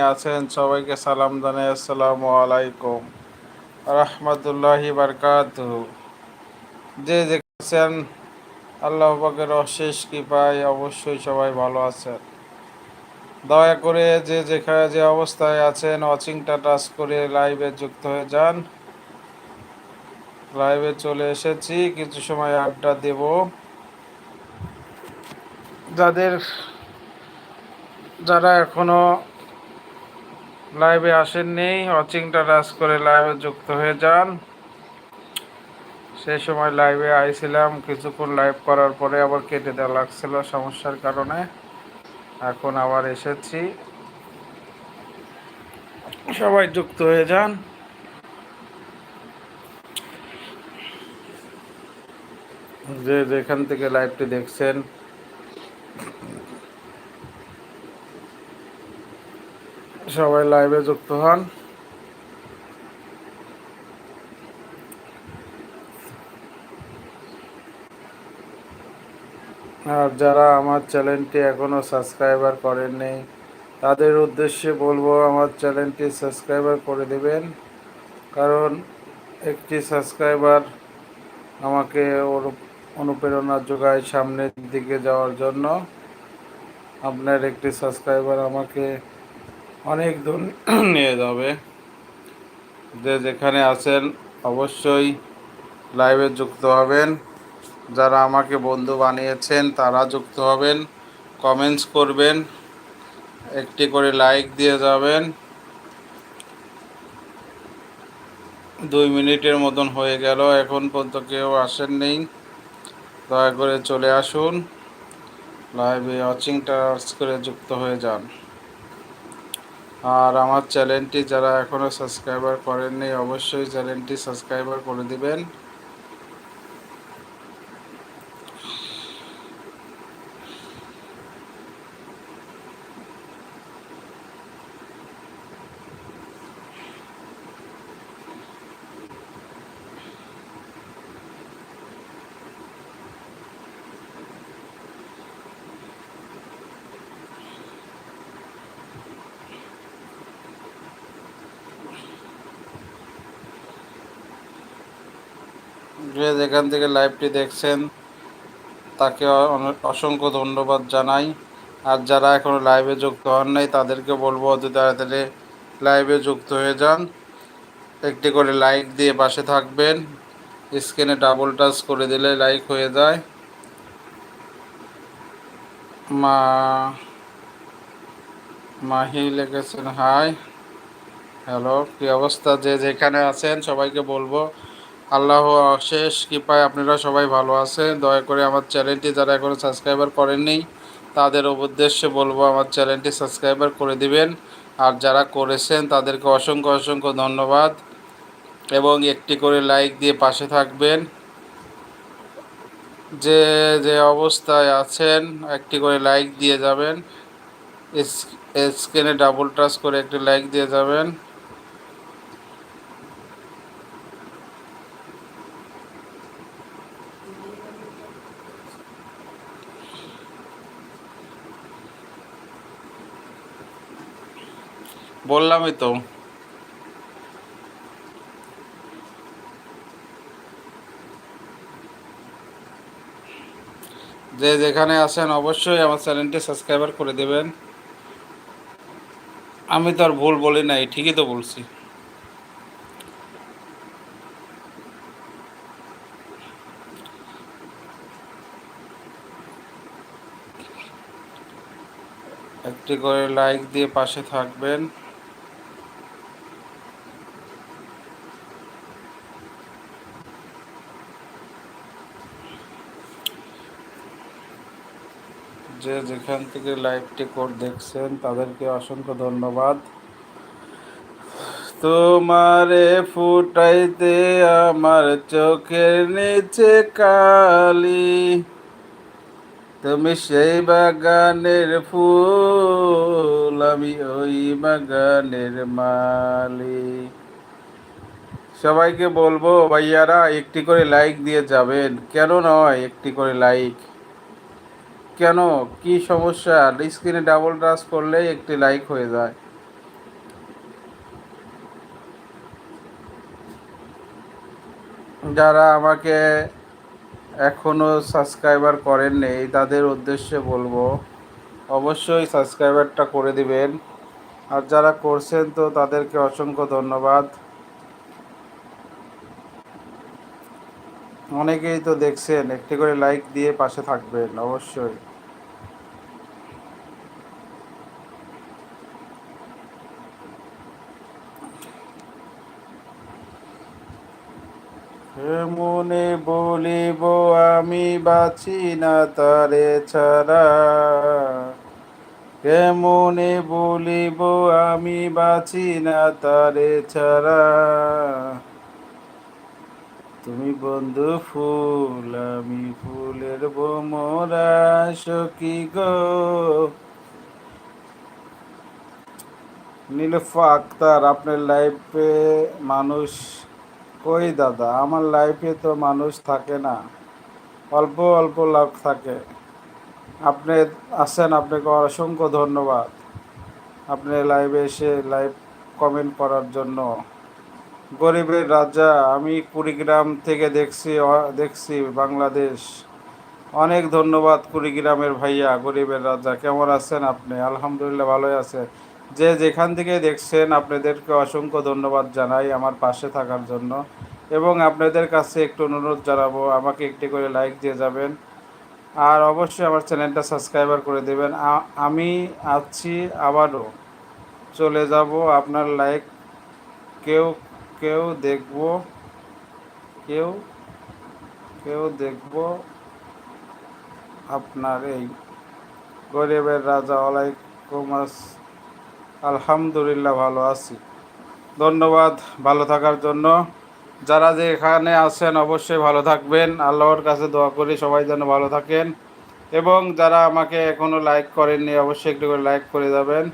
আছেন, সবাইকে সালাম জানাই, আসসালামু আলাইকুম। রহমতুল্লাহি বারকাত যে দেখছেন, আল্লাহ অশেষ কৃপায় অবশ্যই সবাই ভালো আছেন। দয়া করে যে যেখানে যে অবস্থায় আছেন ওয়াচিংটা টাচ করে লাইভে যুক্ত হয়ে যান। লাইভে চলে এসেছি, কিছু সময় আড্ডা দেব। যাদের, যারা এখনও লাইভে আসেননি ওয়াচিংটা টাচ করে লাইভে যুক্ত হয়ে যান। সেই সময় লাইভে আইছিলাম, কিছুক্ষণ লাইভ করার পরে আবার কেটে দেওয়া লাগছিল সমস্যার কারণে। এখন আবার এসেছি। সবাই যুক্ত হয়ে যান। যে যেখান থেকে লাইভটি দেখছেন সবাই লাইভে যুক্ত হন। আর যারা আমার চ্যানেলটি এখনও সাবস্ক্রাইবার করেননি, তাদের উদ্দেশ্যে বলব আমার চ্যানেলটি সাবস্ক্রাইবার করে দেবেন। কারণ একটি সাবস্ক্রাইবার আমাকে অনুপ্রেরণা যোগায় সামনের দিকে যাওয়ার জন্য। আপনার একটি সাবস্ক্রাইবার আমাকে অনেক দূর নিয়ে যাবে। যে যেখানে আছেন অবশ্যই লাইভে যুক্ত হবেন। যারা আমাকে বন্ধু বানিয়েছেন, তারা যুক্ত হবেন কমেন্টস করবেন, একটি করে লাইক দিয়ে যাবেন। দুই মিনিটের মতন হয়ে গেল, এখন পর্যন্ত কেউ আসেন নেই দয়া করে চলে আসুন। লাইভে ওয়াচিং টাচ করে যুক্ত হয়ে যান। আর আমার চ্যানেলটি যারা এখনও সাবস্ক্রাইবার করেননি অবশ্যই চ্যানেলটি সাবস্ক্রাইবার করে দিবেন। যে যেখান থেকে লাইভটি দেখছেন, তাকে অসংখ্য ধন্যবাদ জানাই। আর যারা এখনও লাইভে যুক্ত হন নাই, তাদেরকে বলব অতি তাড়াতাড়ি লাইভে যুক্ত হয়ে যান। একটি করে লাইক দিয়ে পাশে থাকবেন। স্ক্রিনে ডাবল টাচ করে দিলে লাইক হয়ে যায়। মা, মাহি লিখেছেন, হাই, হ্যালো, কী অবস্থা? যে যেখানে আছেন, সবাইকে বলব আল্লাহ অশেষ কৃপায় আপনারা সবাই ভালো আছেন। দয়া করে আমার চ্যানেলটি যারা এখনও সাবস্ক্রাইবার করেননি, তাদের উদ্দেশ্যে বলব আমার চ্যানেলটি সাবস্ক্রাইবার করে দিবেন। আর যারা করেছেন, তাদেরকে অসংখ্য অসংখ্য ধন্যবাদ। এবং একটি করে লাইক দিয়ে পাশে থাকবেন। যে যে অবস্থায় আছেন, একটি করে লাইক দিয়ে যাবেন। স্ক্রিনে ডাবল টাচ করে একটি লাইক দিয়ে যাবেন। বললামই তো। যে যেখানে আছেন অবশ্যই আমার চ্যানেলটি সাবস্ক্রাইবার করে দেবেন। আমি তো আর ভুল বলি নাই, ঠিকই তো বলছি। একটি করে লাইক দিয়ে পাশে থাকবেন। যে যেখান থেকে লাইভটি কোড দেখছেন, তাদেরকে অসংখ্য ধন্যবাদ। তোমারে ফুটাইতে আমার চোখের নিচে কালি। তুমি সেই বাগানের ফুল, আমি ওই বাগানের মালি। সবাইকে বলব, ভাইয়ারা, একটি করে লাইক দিয়ে যাবেন। কেন নয়, একটি করে লাইক কেন? কি সমস্যা? স্ক্রিনে ডাবল টাচ করলে একটি লাইক হয়ে যায়। যারা আমাকে এখনও সাবস্ক্রাইবার করেননি তাদের উদ্দেশ্যে বলব, অবশ্যই সাবস্ক্রাইবারটা করে দিবেন। আর যারা করছেন তো তাদেরকে অসংখ্য ধন্যবাদ। অনেকেই তো দেখছেন, একটি করে লাইক দিয়ে পাশে থাকবেন, অবশ্যই। মনে বলিব, আমি বাঁচি না তারে ছাড়া। কেমনে বলিব, আমি বাঁচি না তারে ছাড়া। তুমি বন্ধু ফুল, আমি ফুলের বোমরা, সখী গো। নীলফা আক্তার আপনার লাইফে মানুষ কই দাদা? আমার লাইফে তো মানুষ থাকে না। অল্প অল্প লাভ থাকে। আপনি আসেন আপনাকে অসংখ্য ধন্যবাদ। আপনি লাইভে এসে লাইভ কমেন্ট করার জন্য। গরিবের রাজা, আমি কুড়িগ্রাম থেকে দেখছি দেখছি বাংলাদেশ। অনেক ধন্যবাদ কুড়িগ্রামের ভাইয়া, গরিবের রাজা। কেমন আছেন আপনি? আলহামদুলিল্লাহ ভালোই আছে। যে যেখান থেকে দেখছেন, আপনাদেরকে অসংখ্য ধন্যবাদ জানাই আমার পাশে থাকার জন্য। এবং আপনাদের কাছে একটু অনুরোধ জানাব, আমাকে একটি করে লাইক দিয়ে যাবেন। আর অবশ্যই আমার চ্যানেলটা সাবস্ক্রাইবার করে দেবেন। আমি আছি, আবারও চলে যাব। আপনার লাইক কেউ কেউ দেখব, কেউ কেউ দেখব আপনার এই গরিবের রাজা ওয়ালাইকুম আলহামদুলিল্লাহ ভালো আছি। ধন্যবাদ ভালো থাকার জন্য। যারা যে এখানে আছেন অবশ্যই ভালো থাকবেন। আল্লাহর কাছে দোয়া করি সবাই যেন ভালো থাকেন। এবং যারা আমাকে এখনও লাইক করেননি, অবশ্যই একটু করে লাইক করে যাবেন।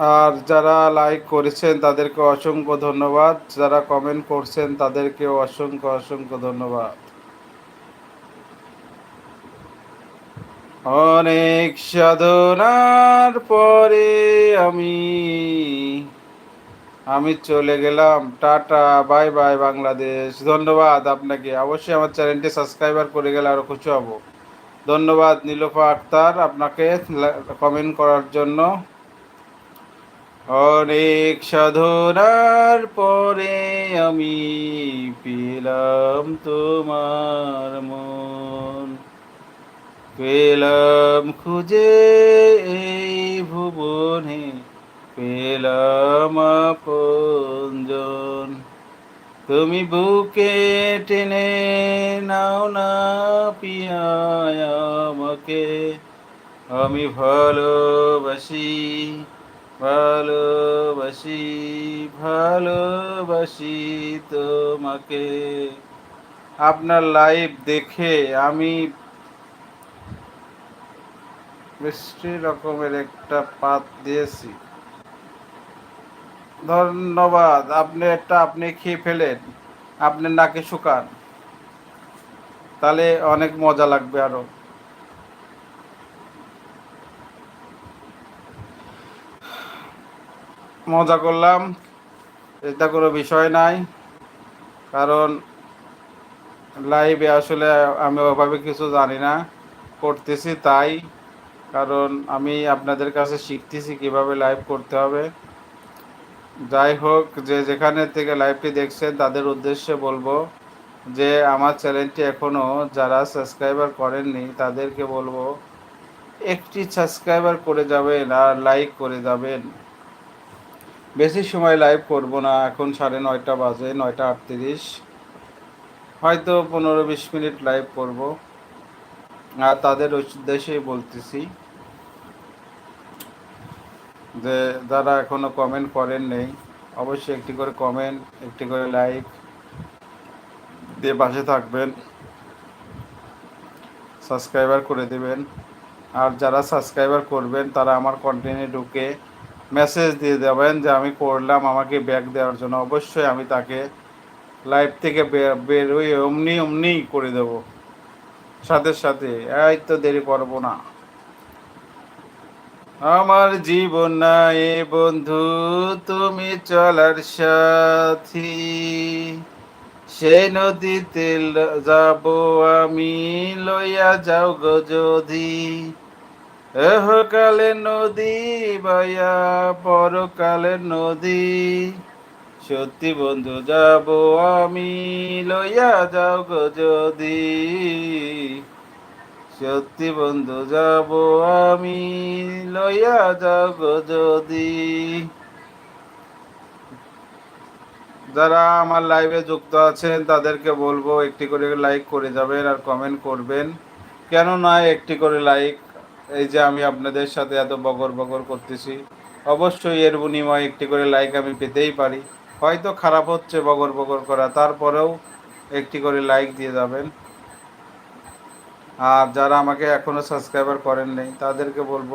আর যারা লাইক করেছেন তাদেরকে অসংখ্য ধন্যবাদ। যারা কমেন্ট করছেন তাদেরকেও অসংখ্য অসংখ্য ধন্যবাদ। অনেক সাধনার পরে আমি আমি চলে গেলাম। Tata bye bye Bangladesh. ধন্যবাদ আপনাকে। অবশ্যই আমার চ্যানেলটি সাবস্ক্রাইবার করে গেলে আরও খুশি হব। ধন্যবাদ নীলোফা আক্তার আপনাকে কমেন্ট করার জন্য। অনেক সাধনার পরে আমি পেলাম তোমার মন। পেলাম খুঁজে এই ভুবনে, পেলাম আপনজন। তুমি বুকে টেনে নাও না পিয়ায় আমাকে। আমি ভালোবাসি ভালোবাসি ভালোবাসি তোমাকে। আপনার লাইভ দেখে আমি মিষ্টি রকমের একটা পাত দিয়েছি। ধন্যবাদ, আপনি একটা আপনি খেয়ে ফেলেন আপনি নাকে শুকান। তাহলে অনেক মজা লাগবে আরও। মজা করলাম। এটা কোনো বিষয় নাই, কারণ লাইভে আসলে আমি ওভাবে কিছু জানি না, করতেছি তাই, কারণ আমি আপনাদের কাছে শিখতেছি কীভাবে লাইভ করতে হবে। যাই হোক, যে যেখানে থেকে লাইভটি দেখছেন, তাদের উদ্দেশ্যে বলব যে আমার চ্যানেলটি এখনও যারা সাবস্ক্রাইবার করেননি, তাদেরকে বলব একটি সাবস্ক্রাইবার করে যাবেন আর লাইক করে যাবেন। বেশি সময় লাইভ করব না। এখন সাড়ে নয়টা বাজে, নয়টা আটত্রিশ। হয়তো পনেরো বিশ মিনিট লাইভ করব। আর তাদের উদ্দেশ্যেই বলতেছি যে, যারা এখনও কমেন্ট করেন নেই, অবশ্যই একটি করে কমেন্ট একটি করে লাইক দিয়ে পাশে থাকবেন। সাবস্ক্রাইবার করে দেবেন। আর যারা সাবস্ক্রাইবার করবেন, তারা আমার কন্টেন্টে ঢুকে মেসেজ দিয়ে দেবেন যে আমি করলাম, আমাকে ব্যাগ দেওয়ার জন্য। অবশ্যই আমি তাকে লাইভ থেকে বেরোই, অমনি অমনি করে দেব। সাথে সাথে, এই তো দেরি করব না। আমার জীবন নাই বন্ধু, তুমি চলার সাথী। সেই নদীতে যাব আমি, লইয়া যাও গো যদি। এহকালে নদী বায়া পরকালে নদী। সত্যি বন্ধু, যাব আমি, লইয়া যাও গো যদি। সত্যি বন্ধু, যাব আমি, লইয়া যাও গো যদি। যারা আমার লাইভে যুক্ত আছেন, তাদেরকে বলব, একটি করে লাইক করে যাবেন আর কমেন্ট করবেন। কেন নয় একটি করে লাইক এই যে আমি আপনাদের সাথে এত বগর বগর করতেছি, অবশ্যই এর বিনিময়ে একটি করে লাইক আমি পেতেই পারি। হয়তো খারাপ হচ্ছে বগর বগর করা, তারপরেও একটি করে লাইক দিয়ে যাবেন। আর যারা আমাকে এখনও সাবস্ক্রাইবার করেন নেই, তাদেরকে বলব,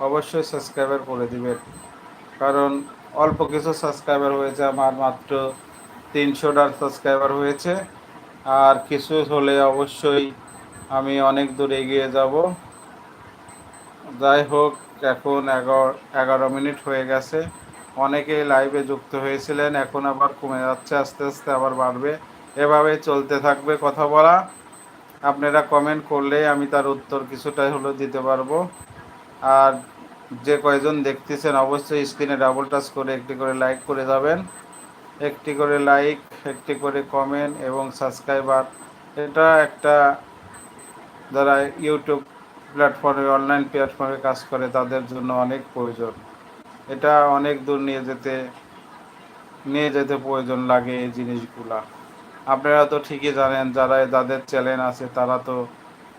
অবশ্যই সাবস্ক্রাইবার করে দিবেন। কারণ অল্প কিছু সাবস্ক্রাইবার হয়েছে, আমার মাত্র তিনশোটার সাবস্ক্রাইবার হয়েছে। আর কিছু হলে অবশ্যই আমি অনেক দূর এগিয়ে যাব। যাই হোক, এখন এগারো এগারো মিনিট হয়ে গেছে। অনেকেই লাইভে যুক্ত হয়েছিলেন, এখন আবার কমে যাচ্ছে, আস্তে আস্তে আবার বাড়বে। এভাবে চলতে থাকবে কথা বলা। আপনারা কমেন্ট করলে আমি তার উত্তর কিছুটাই হলো দিতে পারব। আর যে কয়জন দেখতেছেন, অবশ্যই স্ক্রিনে ডাবল টাচ করে একটি করে লাইক করে যাবেন। একটি করে লাইক একটি করে কমেন্ট এবং সাবস্ক্রাইবার এটা একটা, যারা ইউটিউব প্ল্যাটফর্মে অনলাইন প্ল্যাটফর্মে কাজ করে, তাদের জন্য অনেক প্রয়োজন। এটা অনেক দূর নিয়ে যেতে নিয়ে যেতে প্রয়োজন লাগে এই জিনিসগুলা। আপনারা তো ঠিকই জানেন, যারা যাদের চ্যানেল আছে, তারা তো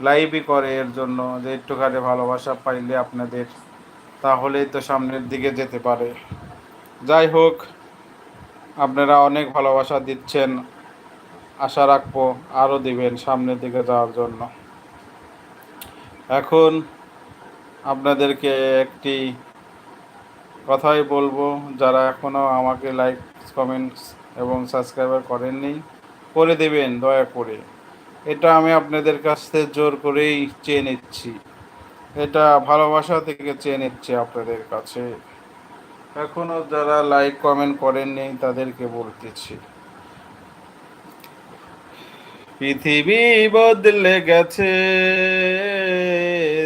লাইভই করে এর জন্য। যে একটুখানি ভালোবাসা পাইলে আপনাদের, তাহলেই তো সামনের দিকে যেতে পারে। যাই হোক, আপনারা অনেক ভালোবাসা দিচ্ছেন। আশা রাখব আরও দিবেন সামনের দিকে যাওয়ার জন্য। এখন আপনাদেরকে একটি কথাই বলব, যারা এখনও আমাকে লাইক কমেন্টস এবং সাবস্ক্রাইবার করেননি, করে দেবেন, দয়া করে। এটা আমি আপনাদের কাছ থেকে জোর করেই চেয়ে নিচ্ছি। এটা ভালোবাসা থেকে চেয়ে নিচ্ছি আপনাদের কাছে। এখনও যারা লাইক কমেন্ট করেননি, তাদেরকে বলতেছি। পৃথিবী বদলে গেছে।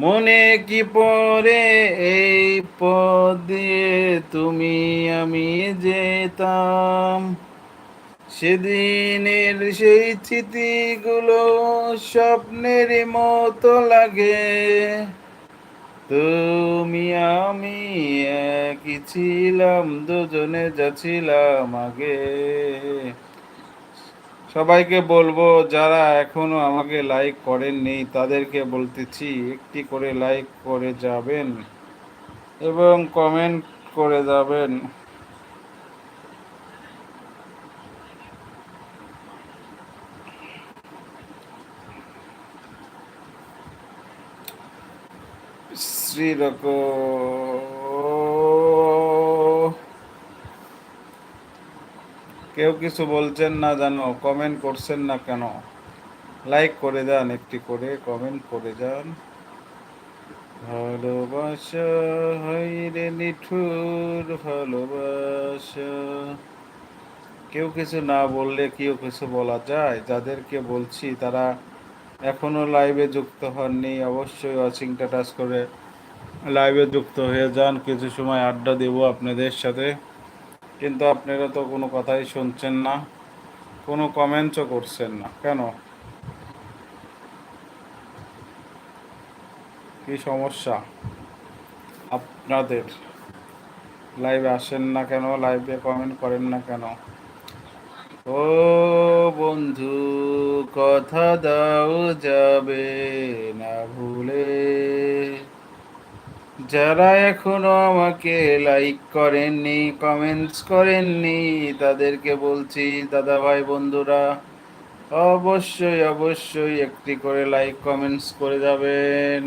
মনে কি পরে এই পথ দিয়ে তুমি আমি যেতাম? সেদিনের সেই স্মৃতিগুলো স্বপ্নের মতো লাগে। তুমি আমি একই ছিলাম, দুজনে যাচ্ছিলাম আগে। সবাইকে বলব, যারা এখনও আমাকে লাইক করেননি, তাদেরকে বলতেছি, একটি করে লাইক করে যাবেন এবং কমেন্ট করে যাবেন। শ্রীরকম। কেউ কিছু বলছেন না জানো কমেন্ট করছেন না কেন? লাইক করে যান, একটি করে কমেন্ট করে যান। ভালোবাসা হাইরে নিঠুর ভালোবাসা। কেউ কিছু না বললে কেউ কিছু বলা যায়? যাদেরকে বলছি তারা এখনও লাইভে যুক্ত হননি। অবশ্যই ওয়াচিংটা টাচ করে লাইভে যুক্ত হয়ে যান। কিছু সময় আড্ডা দেব আপনাদের সাথে। কিন্তু আপনারা তো কোনো কথাই শুনছেন না, কোনো কমেন্টসও করছেন না। কেন? কি সমস্যা? আপনাদের লাইভে আসেন না কেন? লাইভে কমেন্ট করেন না কেন? ও বন্ধু, কথা দাও যাবে না। যারা এখনও আমাকে লাইক করেননি কমেন্টস করেননি, তাদেরকে বলছি দাদা ভাই বন্ধুরা, অবশ্যই অবশ্যই একটি করে লাইক কমেন্টস করে যাবেন।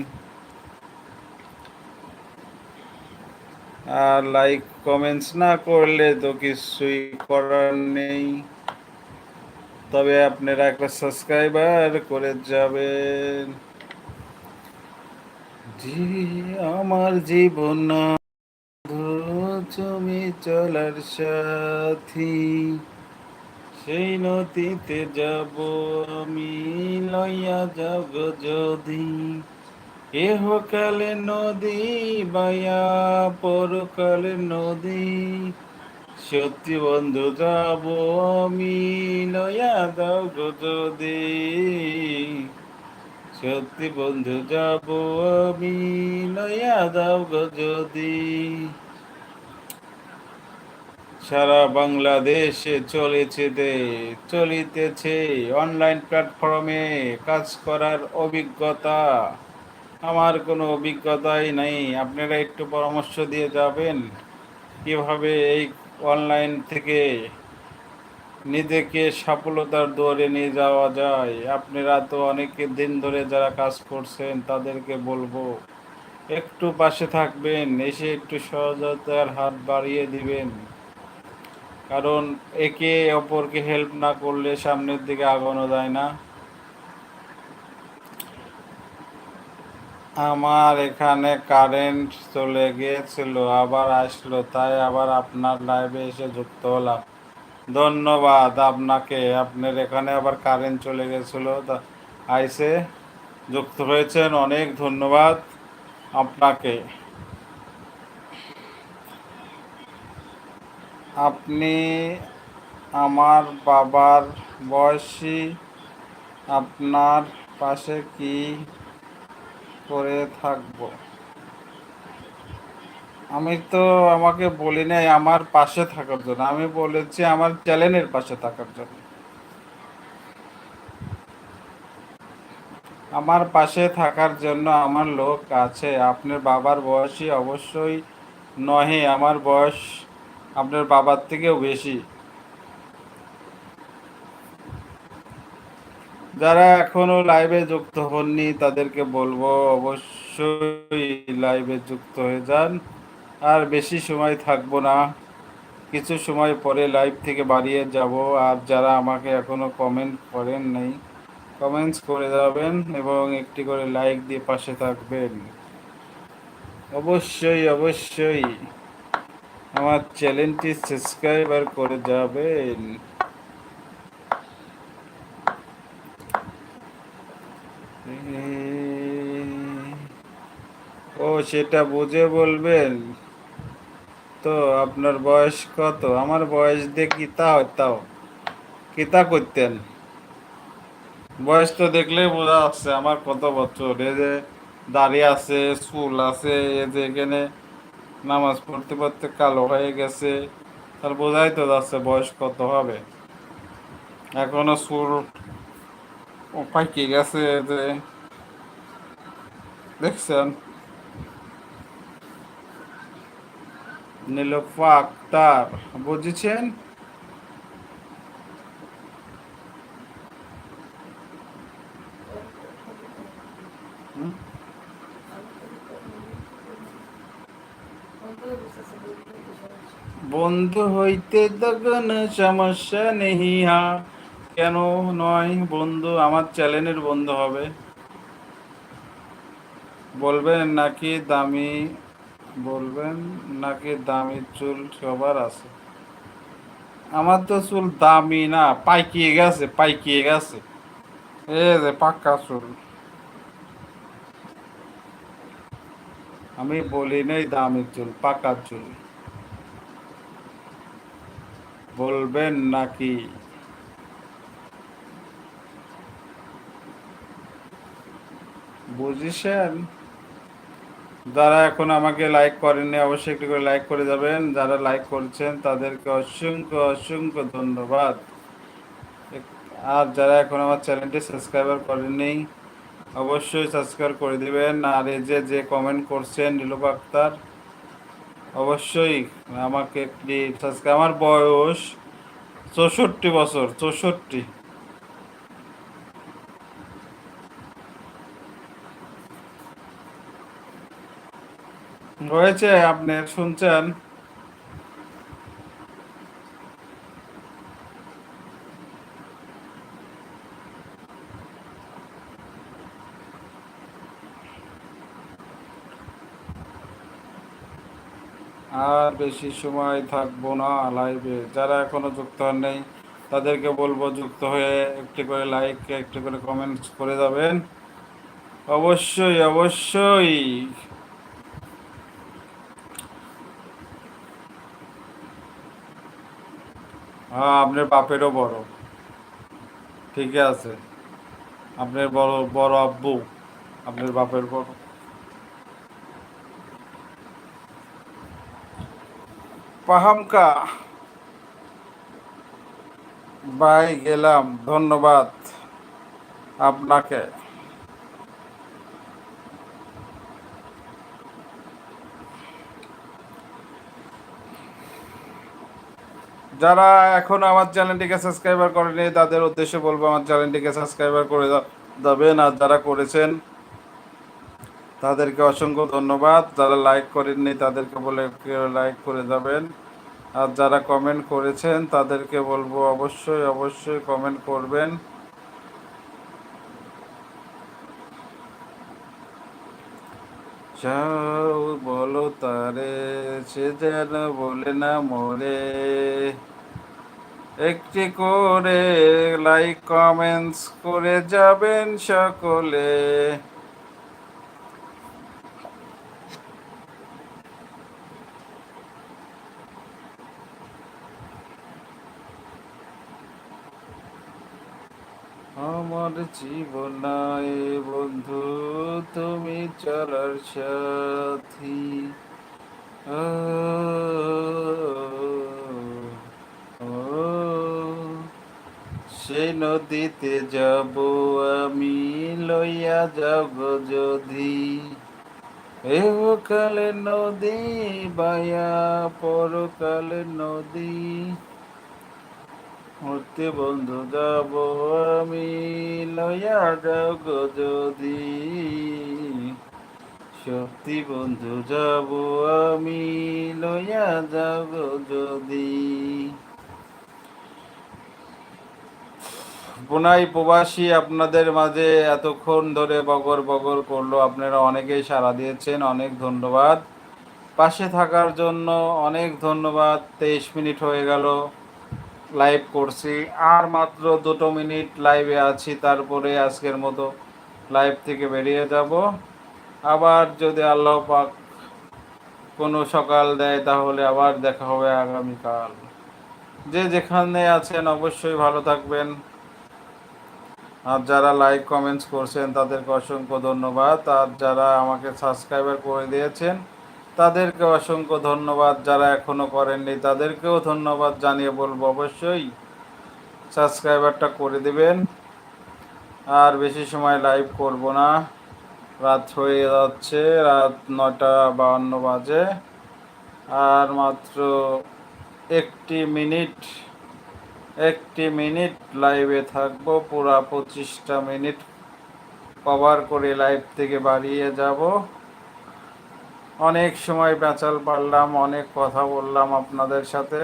আর লাইক কমেন্টস না করলে তো কিছুই করার নেই। তবে আপনারা একটা সাবস্ক্রাইবার করে যাবেন। আমার জীবন তুমি চলার সাথী। সেই নদীতে যাব আমি, লইয়া যাব যদি। এহকালে নদী বায়া পরকালে নদী। সত্যি বন্ধু, যাব আমি, লইয়া গো যদি। সত্যি বন্ধু যাব আমি লইয়া দাও গো যদি। সারা বাংলাদেশে চলেছে দে, চলিতেছে অনলাইন প্ল্যাটফর্মে কাজ করার অভিজ্ঞতা। আমার কোনো অভিজ্ঞতাই নেই, আপনারা একটু পরামর্শ দিয়ে যাবেন। কীভাবে এই অনলাইন থেকে নিজেকে সফলতার দৌড়ে নিয়ে যাওয়া যায়। আপনারা তো অনেক দিন ধরে যারা কাজ করছেন, তাদেরকে বলব, একটু পাশে থাকবেন, এসে একটু সহজতার হাত বাড়িয়ে দিবেন। কারণ একে অপরকে হেল্প না করলে সামনের দিকে আগানো যায় না। আমার এখানে কারেন্ট চলে গিয়েছিল, আবার আসলো, তাই আবার আপনার লাইভে এসে যুক্ত হলাম। ধন্যবাদ, আপনাকে। আপনার এখানে আবার কারেন্ট চলে গেছিল। আইসে যুক্ত হয়েছেন, অনেক ধন্যবাদ আপনাকে। আপনি আমার বাবার বয়সী, আপনার পাশে কি করে থাকব? আমি তো আমাকে বলি নাই আমার পাশে থাকার জন্য। আমি বলেছি আমার চ্যানেলের পাশে থাকার জন্য। আমার পাশে থাকার জন্য আমার লোক আছে। আপনার বাবার বয়সই অবশ্যই নহে, আমার বয়স আপনার বাবার থেকেও বেশি। যারা এখনও লাইভে যুক্ত হননি, তাদেরকে বলব অবশ্যই লাইভে যুক্ত হয়ে যান। আর বেশি সময় থাকব না। কিছু সময় পরে লাইভ থেকে বাড়িয়ে যাব। আর যারা আমাকে এখনও কমেন্ট করেন নাই কমেন্টস করে যাবেন এবং একটি করে লাইক দিয়ে পাশে থাকবেন। অবশ্যই অবশ্যই আমার চ্যানেলটি সাবস্ক্রাইবার করে যাবেন। ও, সেটা বুঝে বলবেন? তো আপনার বয়স কত? আমার বয়স দিয়ে কিতা হইতাও কিতা করতেন? বয়স তো দেখলেই বোঝা যাচ্ছে আমার কত বছর। এই যে দাড়ি আছে, চুল আছে, এই যে এখানে নামাজ পড়তে পড়তে কালো হয়ে গেছে তার বোঝাই তো যাচ্ছে বয়স কত হবে। এখনও চুল পাইকে গেছে যে। দেখছেন? নীলোফা আক্তার বুঝেছেন? বন্ধু হইতে তো কোনো সমস্যা নেই হা। কেন নয় বন্ধু, আমার চ্যানেলের বন্ধু হবে। বলবেন নাকি দামি বলবেন, নাকি দামি চুল সবার আছে? আমার তো চুল দামি না, পাইকিয়ে গেছে পাইকিয়ে গেছে। এ যে পাক্কা চুল। আমি বলি নেই দামি চুল, পাকা চুল। বলবেন নাকি? বুঝেছেন যারা এখন আমাকে লাইক করেননি, অবশ্যই একটু করে লাইক করে যাবেন। যারা লাইক করছেন, তাদেরকে অসংখ্য অসংখ্য ধন্যবাদ। আর যারা এখন আমার চ্যানেলটি সাবস্ক্রাইবার করেননি, অবশ্যই সাবস্ক্রাইব করে দিবেন। আর এই যে যে কমেন্ট করছেন, নীলুপ আক্তার, অবশ্যই আমাকে একটি সাবস্ক্রাইব আমার বয়স চৌষট্টি বছর, চৌষট্টি। হয়েছে আপনি শুনছেন। আর বেশি সময় থাকব না লাইভে যারা এখনও যুক্ত হন নেই তাদেরকে বলব যুক্ত হয়ে একটি করে লাইক একটি করে কমেন্টস করে যাবেন। অবশ্যই অবশ্যই। হ্যাঁ আপনার বাপেরও বড়। ঠিকই আছে। আপনার বড় বড় আব্বু, আপনার বাপের বড়। পাহামকা বাই গেলাম, ধন্যবাদ আপনাকে। যারা এখন আমার চ্যানেলটিকে সাবস্ক্রাইবার করেনি, তাদের উদ্দেশ্যে বলব আমার চ্যানেলটিকে সাবস্ক্রাইবার করে যাবেন আর যারা করেছেন, তাদেরকে অসংখ্য ধন্যবাদ। যারা লাইক করেননি, তাদেরকে বলে লাইক করে যাবেন। আর যারা কমেন্ট করেছেন, তাদেরকে বলব অবশ্যই অবশ্যই কমেন্ট করবেন। যাও বলো তারে, সে যেন বলে না মরে। একটি করে লাইক কমেন্টস করে যাবেন সকলে। আমার জীবনায় বন্ধু, তুমি চলার সাথী। সে নদীতে যাব আমি, লইয়া যাব যদি। কালে নদী, বায়া পরকালে নদী। মূর্তি বন্ধু যাব আমি, লয়া যাগ যদি। সত্যি বন্ধু যাব আমি, লয়া যাব যদি। পুনাই প্রবাসী আপনাদের মাঝে এতক্ষণ ধরে বগর বগর করল, আপনারা অনেকেই সাড়া দিয়েছেন, অনেক ধন্যবাদ। পাশে থাকার জন্য অনেক ধন্যবাদ, তেইশ মিনিট হয়ে গেল। লাইভ করছি। আর মাত্র দুটো মিনিট লাইভে আছি, তারপরে আজকের মতো লাইভ থেকে বেরিয়ে যাব। আবার যদি আল্লাহ পাক কোনো সকাল দেয়, তাহলে আবার দেখা হবে আগামীকাল। যে যেখানে আছেন অবশ্যই ভালো থাকবেন। আর যারা লাইক কমেন্টস করছেন, তাদেরকে অসংখ্য ধন্যবাদ। আর যারা আমাকে সাবস্ক্রাইবার করে দিয়েছেন তাদেরকে অসংখ্য ধন্যবাদ যারা এখনও করেননি, তাদেরকেও ধন্যবাদ জানিয়ে বলব অবশ্যই। সাবস্ক্রাইবারটা করে দিবেন। আর বেশি সময় লাইভ করব না। রাত হয়ে যাচ্ছে, রাত নয়টা বাহান্ন বাজে। আর মাত্র একটি মিনিট একটি মিনিট লাইভে থাকব, পুরা পঁচিশটা মিনিট কভার করে লাইভ থেকে বাড়িয়ে যাব। অনেক সময় পেঁচাল পারলাম, অনেক কথা বললাম আপনাদের সাথে।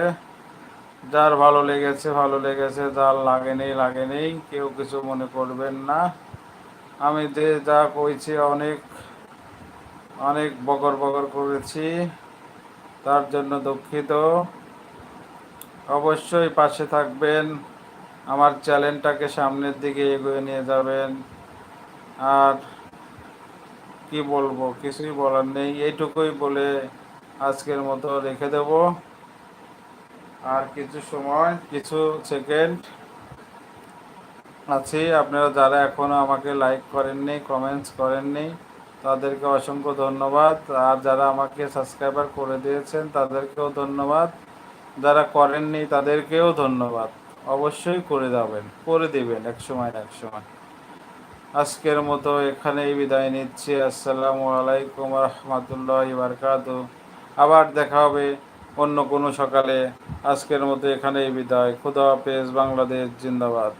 যার ভালো লেগেছে ভালো লেগেছে, যার লাগেনি লাগেনি, কেউ কিছু মনে করবেন না। আমি যে যা কইছি অনেক অনেক বকর বকর করেছি, তার জন্য দুঃখিত। অবশ্যই পাশে থাকবেন, আমার চ্যানেলটাকে সামনের দিকে এগিয়ে নিয়ে যাবেন। আর কি বলব? কিছুই বলার নেই। এইটুকুই বলে আজকের মতো রেখে দেব। আর কিছু সময়, কিছু সেকেন্ড আছি। আপনারা যারা এখনও আমাকে লাইক করেননি কমেন্টস করেননি, তাদেরকে অসংখ্য ধন্যবাদ। আর যারা আমাকে সাবস্ক্রাইবার করে দিয়েছেন, তাদেরকেও ধন্যবাদ। যারা করেননি, তাদেরকেও ধন্যবাদ। অবশ্যই করে যাবেন, করে দিবেন, এক সময় এক সময়। আজকের মতো এখানেই বিদায় নিচ্ছি। আসসালামু আলাইকুম রহমতুল্লাহ বারকাত আবার দেখা হবে অন্য কোনো সকালে। আজকের মতো এখানেই বিদায়। খুদা হাফেজ, বাংলাদেশ, জিন্দাবাদ।